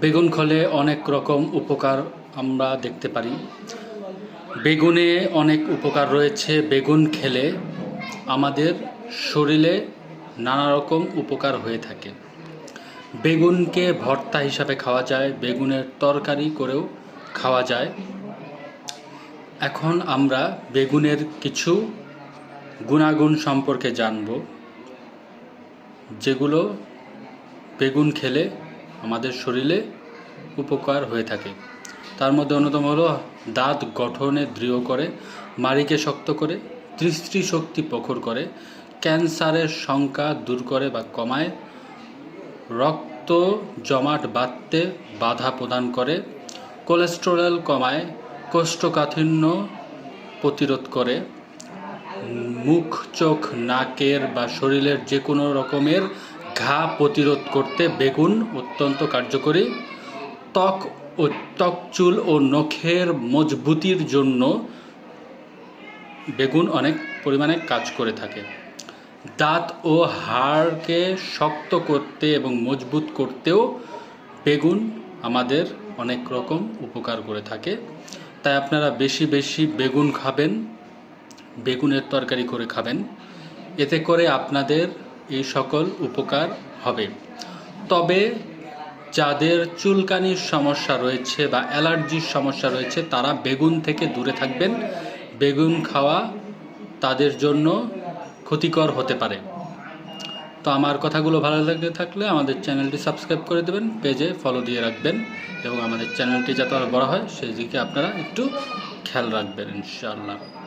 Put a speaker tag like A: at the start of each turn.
A: বেগুন ফলে অনেক রকম উপকার আমরা দেখতে পারি। বেগুনে অনেক উপকার রয়েছে বেগুন খেলে। আমাদের শরীরে নানা রকম উপকার হয়ে থাকে। বেগুনকে ভর্তা হিসাবে খাওয়া যায়, বেগুনের তরকারি করেও খাওয়া যায়। এখন আমরা বেগুনের কিছু গুণাগুণ সম্পর্কে জানব, যেগুলো বেগুন খেলে আমাদের শরীরে উপকার হয়ে থাকে। তার মধ্যে অন্যতম হলো দাঁত গঠনে দৃঢ় করে, মাড়িকে শক্ত করে, দৃষ্টি শক্তি প্রখর করে, ক্যান্সারের শঙ্কা দূর করে বা কমায়, রক্ত জমাট বাঁধতে বাধা প্রদান করে, কোলেস্টেরল কমায়, কোষ্ঠকাঠিন্য প্রতিরোধ করে, মুখ, চোখ, নাকের বা শরীরের যে কোনো রকমের ঘা প্রতিরোধ করতে বেগুন অত্যন্ত কার্যকরী। ত্বক ও ত্বক চুল ও নখের মজবুতির জন্য বেগুন অনেক পরিমাণে কাজ করে থাকে। দাঁত ও হাড়কে শক্ত করতে এবং মজবুত করতেও বেগুন আমাদের অনেক রকম উপকার করে থাকে। তাই আপনারা বেশি বেশি বেগুন খাবেন, বেগুনের তরকারি করে খাবেন। এতে করে আপনাদের এই সকল উপকার হবে। তবে যাদের চুলকানির সমস্যা রয়েছে বা অ্যালার্জির সমস্যা রয়েছে, তারা বেগুন থেকে দূরে থাকবেন। বেগুন খাওয়া তাদের জন্য ক্ষতিকর হতে পারে। তো আমার কথাগুলো ভালো লাগে থাকলে আমাদের চ্যানেলটি সাবস্ক্রাইব করে দেবেন, পেজে ফলো দিয়ে রাখবেন এবং আমাদের চ্যানেলটি যাতে আরও বড় হয়, সেই দিকে আপনারা একটু খেয়াল রাখবেন, ইনশাআল্লাহ।